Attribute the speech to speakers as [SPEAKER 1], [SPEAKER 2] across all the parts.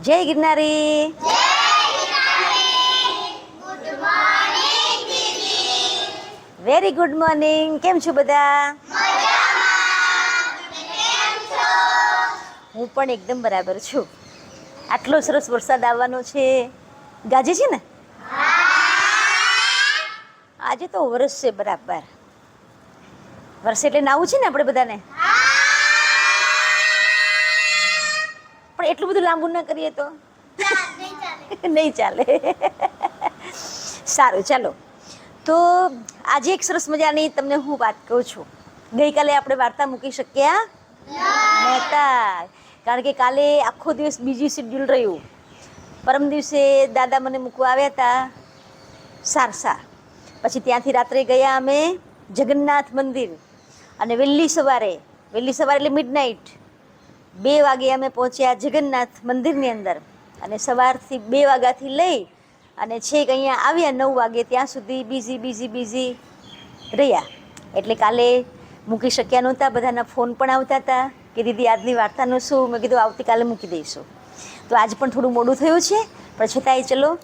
[SPEAKER 1] જય ગિરનારી. Very good morning કેમ છો બધા? હું પણ એકદમ બરાબર છું. આટલો સરસ વરસાદ આવવાનો છે. ગાજે છે ને? આજે તો વરસ છે બરાબર. વરસે એટલે નાવું છે ને આપણે બધાને? પણ એટલું બધું લાંબુ ન કરીએ તો? નહીં ચાલે. સારું ચાલો. તો આજે એક સરસ મજાની તમને હું વાત કહું છું. ગઈકાલે આપણે વાર્તા મૂકી શક્યા નહોતા કારણ કે કાલે આખો દિવસ બીજી શેડ્યુલ રહ્યું. પરમ દિવસે દાદા મને મૂકવા આવ્યા હતા સારસા. પછી ત્યાંથી રાત્રે ગયા અમે જગન્નાથ મંદિર. અને વહેલી સવારે વહેલી સવારે એટલે મિડનાઇટ બે વાગે અમે પહોંચ્યા જગન્નાથ મંદિરની અંદર. અને સવારથી બે વાગ્યાથી લઈ અને છેક અહીંયા આવ્યા નવ વાગે, ત્યાં સુધી બીઝી બીઝી બીઝી રહ્યા. એટલે કાલે મૂકી શક્યા નહોતા, બધાના ફોન પણ આવતા હતા કે દીદી આજની વાર્તાનું શું? મેં કીધું આવતીકાલે મૂકી દઈશું. તો આજ પણ થોડું મોડું થયું છે, પણ છતાંય ચલો,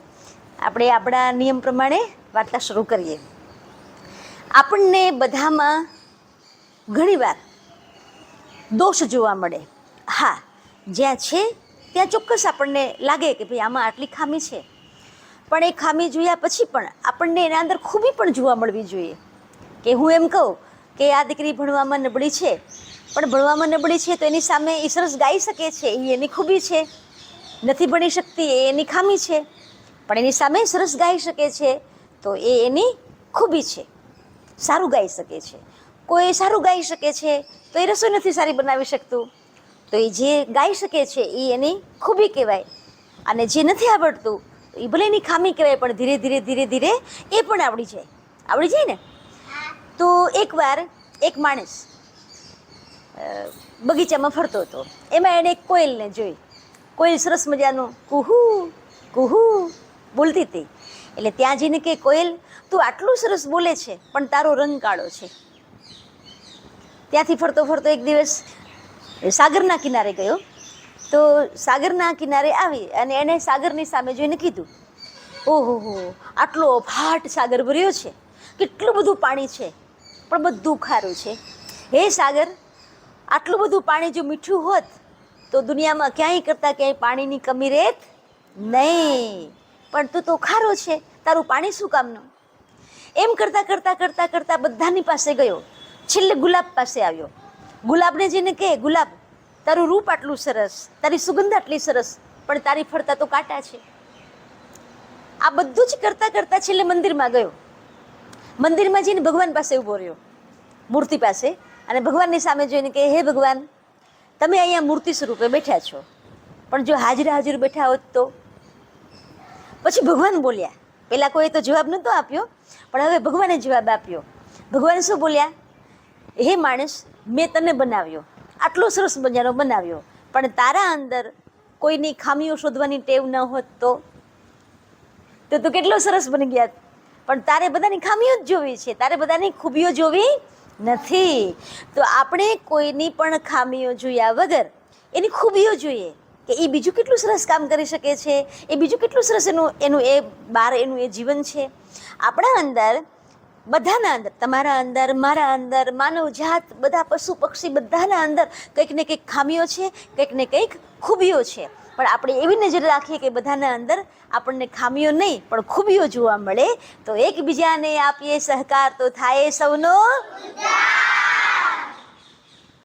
[SPEAKER 1] આપણે આપણા નિયમ પ્રમાણે વાર્તા શરૂ કરીએ. આપણને બધામાં ઘણીવાર દોષ જોવા મળે. હા, જ્યાં છે, ત્યાં ચોક્કસ આપણને લાગે કે ભાઈ આમાં આટલી ખામી છે. પણ એ ખામી જોયા પછી પણ આપણને એના અંદર ખૂબી પણ જોવા મળવી જોઈએ. કે હું એમ કહું કે આ દીકરી ભણવામાં નબળી છે, પણ ભણવામાં નબળી છે તો એની સામે એ સરસ ગાઈ શકે છે, એ એની ખૂબી છે. નથી ભણી શકતી, એ એની ખામી છે. પણ એની સામે સરસ ગાઈ શકે છે તો એ એની ખૂબી છે. સારું ગાઈ શકે છે. કોઈ સારું ગાઈ શકે છે તો એ રસોઈ નથી સારી બનાવી શકતું. તો એ જે ગાઈ શકે છે એ એની ખૂબી કહેવાય. અને જે નથી આવડતું એ ભલે એની ખામી કહેવાય પણ ધીરે ધીરે ધીરે ધીરે એ પણ આવડી જાય. આવડી જાય ને? તો એકવાર એક માણસ બગીચામાં ફરતો હતો. એમાં એણે એક કોયલને જોઈ. કોયલ સરસ મજાનું કુહુ કુહુ બોલતી હતી. એટલે ત્યાં જઈને કે કોયલ તું આટલું સરસ બોલે છે પણ તારો રંગ કાળો છે. ત્યાંથી ફરતો ફરતો એક દિવસ સાગરના કિનારે ગયો. તો સાગરના કિનારે આવી અને એણે સાગરની સામે જોઈને કીધું, ઓહો આટલો ફાટ સાગર ભર્યો છે. કેટલું બધું પાણી છે. પણ બધું ખારું છે. હે સાગર, આટલું બધું પાણી જો મીઠું હોત, તો દુનિયામાં ક્યાંય કરતાં ક્યાંય પાણીની કમી રહેત નહીં. પણ તું તો ખારો છે. તારું પાણી શું કામનું? એમ કરતાં કરતાં કરતાં કરતાં બધાની પાસે ગયો. છેલ્લે ગુલાબ પાસે આવ્યો. ગુલાબને જઈને કહે, ગુલાબ, તારું રૂપ આટલું સરસ, તારી સુગંધ આટલી સરસ, પણ તારી ફરતા તો કાંટા છે. આ બધું જ કરતાં કરતાં છેલ્લે મંદિરમાં ગયો. મંદિરમાં જઈને ભગવાન પાસે ઊભો રહ્યો. મૂર્તિ પાસે અને ભગવાનની સામે જોઈને કહે, હે ભગવાન, તમે અહીંયા મૂર્તિ સ્વરૂપે બેઠા છો. પણ જો હાજર હાજર બેઠા હોત તો? પછી ભગવાન બોલ્યા પહેલાં કોઈ તો જવાબ નહોતો આપ્યો, પણ હવે ભગવાને જવાબ આપ્યો. ભગવાન શું બોલ્યા? હે માણસ, મેં તને બનાવ્યો. આટલો સરસ મજાનો બનાવ્યો. પણ તારા અંદર કોઈની ખામીઓ શોધવાની ટેવ ન હોત તો? તો તું કેટલો સરસ બની ગયા. પણ તારે બધાની ખામીઓ જ જોવી છે. તારે બધાની ખૂબીઓ જોવી નથી. તો આપણે કોઈની પણ ખામીઓ જોયા વગર એની ખૂબીઓ જોઈએ કે એ બીજું કેટલું સરસ કામ કરી શકે છે? એ બીજું કેટલું સરસ એનું એનું એ બાર, એનું એ જીવન છે? આપણા અંદર બધાના અંદર, તમારા અંદર, મારા અંદર, માનવ જાત, બધા પશુ પક્ષી બધાના અંદર કંઈક ને કંઈક ખામીઓ છે, કંઈક ને કંઈક ખૂબીઓ છે. પણ આપણે એવી નજર રાખીએ કે બધાના અંદર આપણને ખામીઓ નહીં, પણ ખૂબીઓ જોવા મળે. તો એકબીજાને આપીએ સહકાર, તો થાય સૌનો